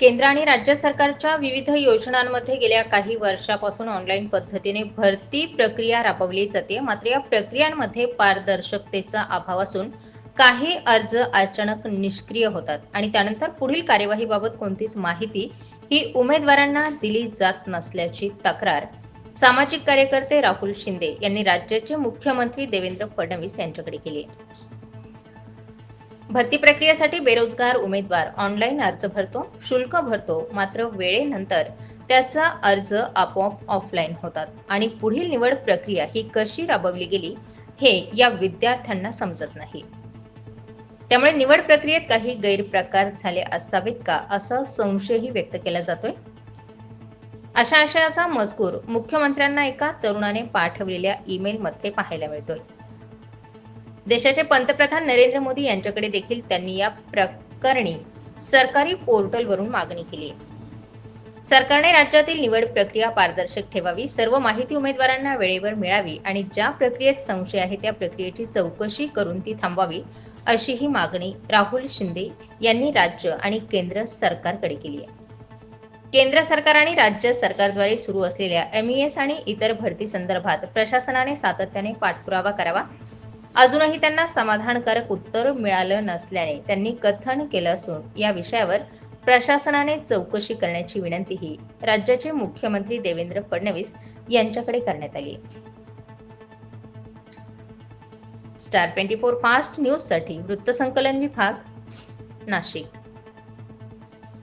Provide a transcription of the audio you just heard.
केंद्र आणि राज्य सरकारच्या विविध योजनांमध्ये गेल्या काही वर्षापासून ऑनलाईन पद्धतीने भरती प्रक्रिया राबवली जाते. मात्र या प्रक्रियांमध्ये पारदर्शकतेचा अभाव असून काही अर्ज अचानक निष्क्रिय होतात आणि त्यानंतर पुढील कार्यवाहीबाबत कोणतीच माहिती ही उमेदवारांना दिली जात नसल्याची तक्रार सामाजिक कार्यकर्ते राहुल शिंदे यांनी राज्याचे मुख्यमंत्री देवेंद्र फडणवीस यांच्याकडे केली आहे. भरती प्रक्रियेसाठी बेरोजगार उमेदवार ऑनलाईन अर्ज भरतो शुल्क भरतो मात्र वेळेनंतर त्याचा अर्ज आपोआप ऑफलाईन होतात. आणि पुढील निवड प्रक्रिया ही कशी राबवली गेली हे या विद्यार्थ्यांना समजत नाही. त्यामुळे निवड प्रक्रियेत काही गैरप्रकार झाले असावेत का? असा संशयही व्यक्त केला जातोय. अशा आशयाचा मजकूर मुख्यमंत्र्यांना एका तरुणाने पाठवलेल्या ईमेलमध्ये पाहायला मिळतोय. देशाचे पंतप्रधान नरेंद्र मोदी यांच्याकडे देखील त्यांनी या प्रकरणी सरकारी पोर्टलवरून मागणी केली. आहे सरकारने राज्यातील निवड प्रक्रिया पारदर्शक ठेवावी सर्व माहिती उमेदवारांना वेळेवर मिळावी आणि ज्या प्रक्रियेत संशय आहे त्या प्रक्रियेची चौकशी करून ती थांबवावी अशी ही मागणी राहुल शिंदे यांनी राज्य आणि केंद्र सरकारकडे केली आहे. केंद्र सरकार आणि राज्य सरकारद्वारे सुरू असलेल्या एमईएस आणि इतर भरती संदर्भात प्रशासनाने सातत्याने पाठपुरावा करावा अजूनही त्यांना समाधानकारक उत्तर मिळालं नसल्याने त्यांनी कथन केलं असून या विषयावर प्रशासनाने चौकशी करण्याची विनंतीही राज्याचे मुख्यमंत्री देवेंद्र फडणवीस यांच्याकडे करण्यात आली. स्टार ट्वेंटी फोर फास्ट न्यूजसाठी वृत्तसंकलन विभाग नाशिक.